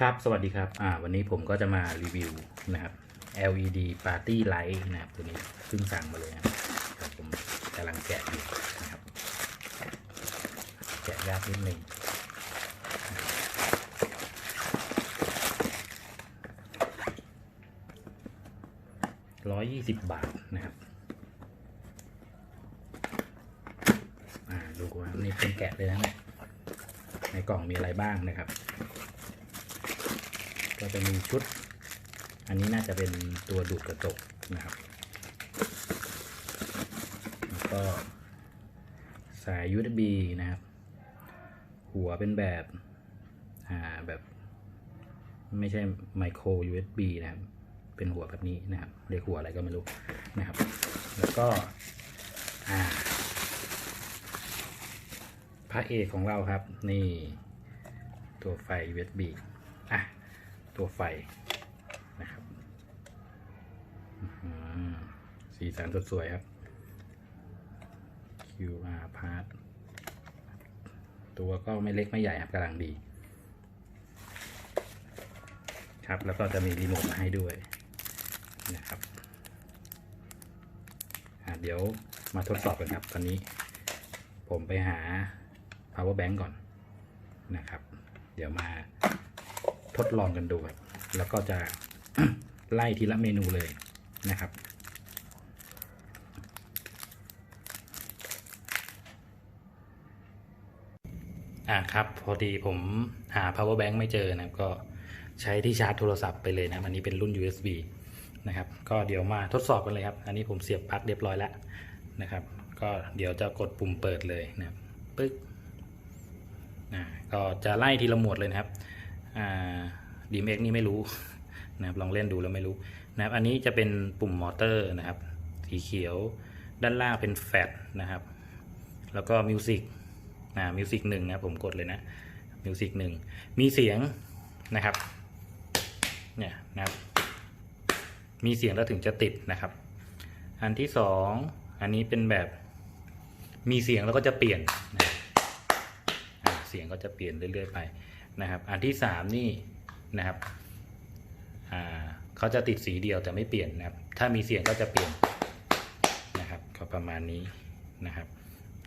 ครับ สวัสดีครับ อ่า วันนี้ผมก็จะมารีวิวนะครับ LED Party Light นะครับ ตัวนี้เพิ่งสั่งมาเลยนะครับ ผมกำลังแกะอยู่นะครับ แกะยากนิดนึงร้อยยี่สิบบาทนะครับ อ่า ดูว่านี่เป็นแกะเลยนะเนี่ย ในกล่องมีอะไรบ้างนะครับ ก็จะมีชุด อันนี้น่าจะเป็นตัวดูดกระจกนะครับแล้วก็สาย USB นะครับ หัวเป็นแบบอ่าแบบไม่ใช่ไมโคร USB นะครับ เป็นหัวแบบนี้นะครับ เรียกหัวอะไรก็ไม่รู้นะครับ แล้วก็อ่าพระเอกของเราครับ นี่ตัวไฟ USB ตัวไฟนะครับอื้อหือสีสันสดสวยครับ QR part ตัวก็ไม่เล็กไม่ใหญ่ครับกำลังดี ครับแล้วก็จะมีรีโมทมาให้ด้วยนะครับเดี๋ยวมาทดสอบกันครับ ตอนนี้ ผมไปหา power bank ก่อนนะครับ เดี๋ยวมา ทดลองกันดูครับแล้วก็จะไล่ทีละเมนูเลยนะครับ อะครับพอดีผมหา power bank ไม่เจอนะครับ ก็ใช้ที่ชาร์จโทรศัพท์ไปเลยนะอันนี้เป็นรุ่น USB นะครับ ก็เดี๋ยวมาทดสอบกันเลยครับ อันนี้ผมเสียบปลั๊กเรียบร้อยแล้วนะครับ ก็เดี๋ยวจะกดปุ่มเปิดเลยนะครับปึ๊กอ่าก็จะไล่ทีละหมวดเลยนะครับอ่า ดีเมกนี่ไม่รู้นะครับลองเล่นดูแล้วไม่รู้นะครับอันนี้จะเป็นปุ่มมอเตอร์นะครับ สีเขียวด้านล่างเป็นแฟลชนะครับ แล้วก็มิวสิกอ่ามิวสิกหนึ่งนะผมกดเลยนะมิวสิกหนึ่งมีเสียงนะครับเนี่ยนะครับ มีเสียงแล้วถึงจะติดนะครับ อันที่สองอันนี้เป็นแบบมีเสียงแล้วก็จะเปลี่ยนนะเสียงก็จะเปลี่ยนเรื่อยๆไปนะครับ อันที่สามนี่ นะครับอ่าเขาจะติดสีเดียวแต่ไม่เปลี่ยนนะครับ ถ้ามีเสียงก็จะเปลี่ยนนะครับก็ประมาณนี้นะครับ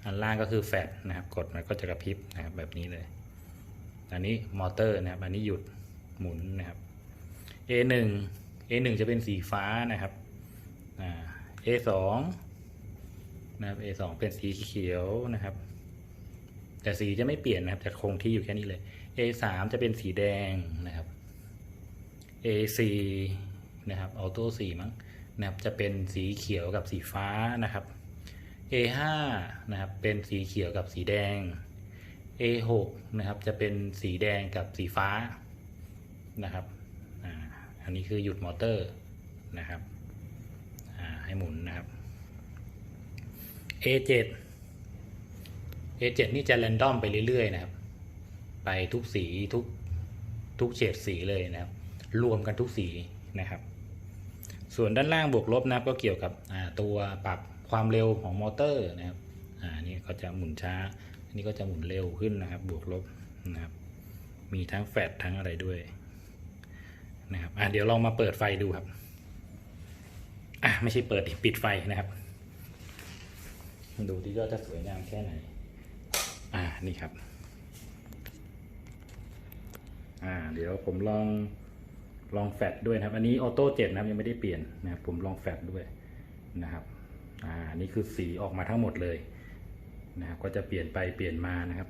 อันล่างก็คือแฟลชนะครับ กดมันก็จะกระพริบนะครับแบบนี้เลย อันนี้มอเตอร์นะครับ อันนี้หยุดหมุนนะครับ A1 A1 จะเป็นสีฟ้านะครับอ่า A2 นะครับ A2 เป็นสีเขียวนะครับ แต่สีจะไม่เปลี่ยนนะครับ จะคงที่อยู่แค่นี้เลย A3 จะเป็นสีแดงนะครับ A4 นะครับออโต้สีมั้งนะครับจะเป็นสีเขียวกับสีฟ้านะครับ A5 นะครับเป็นสีเขียวกับสีแดง A6 นะครับจะเป็นสีแดงกับสีฟ้านะครับอันนี้คือหยุดมอเตอร์นะครับให้หมุนนะครับ A7 A7 นี่จะแรนดอมไปเรื่อยๆนะครับ ไปทุกสีทุกทุกเฉดสีเลยนะครับ รวมกันทุกสีนะครับ ส่วนด้านล่างบวกลบนะครับก็เกี่ยวกับตัวปรับความเร็วของมอเตอร์นะครับอ่านี่ก็จะหมุนช้า อันนี้ก็จะหมุนเร็วขึ้นนะครับ บวกลบนะครับ มีทั้งแฟลชทั้งอะไรด้วยนะครับอ่าเดี๋ยวลองมาเปิดไฟดูครับอะไม่ใช่เปิดปิดไฟนะครับดูที่ว่าจะสวยงามแค่ไหน อ่า นี่ครับ อ่า เดี๋ยวผมลอง ลองแฟดด้วยนะครับ อันนี้ออโต้เจ็ดนะครับยังไม่ได้เปลี่ยนนะครับผมลองแฟดด้วยนะครับอ่านี่คือสีออกมาทั้งหมดเลยนะครับก็จะเปลี่ยนไปเปลี่ยนมานะครับ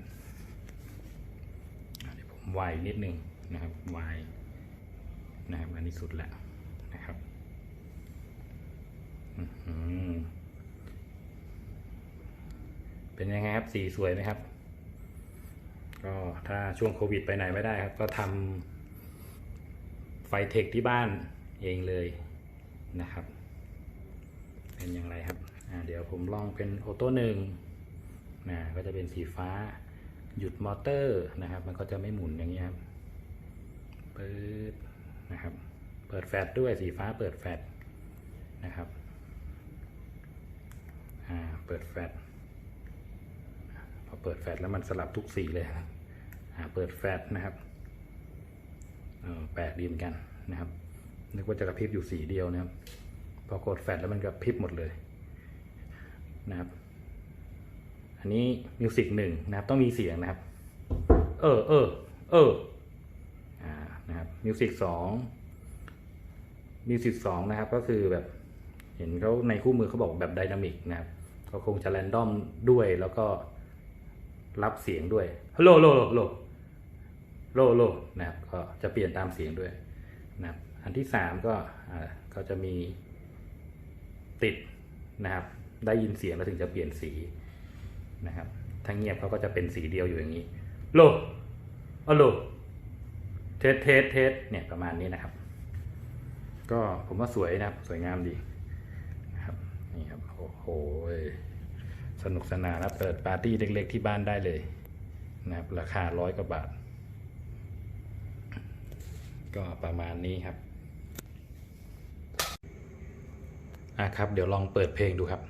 เดี๋ยวผมวายนิดนึงนะครับวายนะครับอันนี้สุดแล้วนะครับอื้อหือเป็นยังไงครับสีสวยไหมครับ ก็ถ้าช่วงโควิดไปไหนไม่ได้ครับ ก็ทำ ไฟเทคที่บ้านเองเลยนะครับ เป็นอย่างไรครับเดี๋ยวผมลองเป็นออโต้หนึ่งนะก็จะเป็นสีฟ้าหยุดมอเตอร์นะครับ มันก็จะไม่หมุนอย่างนี้ครับเปิดนะครับ เปิดแฟลชด้วยสีฟ้าเปิดแฟลชนะครับอ่าเปิดแฟลชพอเปิดแฟลชแล้วมันสลับทุกสีเลยครับอ่าเปิดแฟลชนะครับ แปลกดีเหมือนกันนะครับนึกว่าจะกระพริบอยู่สีเดียวนะครับ พอกดแฟลชแล้วมันกระพริบหมดเลยนะครับ อันนี้มิวสิกหนึ่งนะครับ ต้องมีเสียงนะครับ เออเออเอออ่านะครับมิวสิกสองมิวสิกสองนะครับ ก็คือแบบเห็นเขาในคู่มือเขาบอกแบบไดนามิกนะครับเขาคงจะแรนดอมด้วยแล้วก็รับเสียงด้วยฮัลโหลโลโล โลโลนะครับก็จะเปลี่ยนตามเสียงด้วยนะครับอันที่สามก็อ่าก็จะมีติดนะครับ ได้ยินเสียงแล้วถึงจะเปลี่ยนสีนะครับถ้าเงียบเขาก็จะเป็นสีเดียวอยู่อย่างนี้โลอโลเทสเทสเทสเนี่ยประมาณนี้นะครับ ก็ผมว่าสวยนะครับสวยงามดีนะครับนี่ครับโอ้โหสนุกสนานนะเปิดปาร์ตี้เล็กๆที่บ้านได้เลยนะครับราคาร้อยกว่าบาท ก็ประมาณนี้ครับอะครับ เดี๋ยวลองเปิดเพลงดูครับ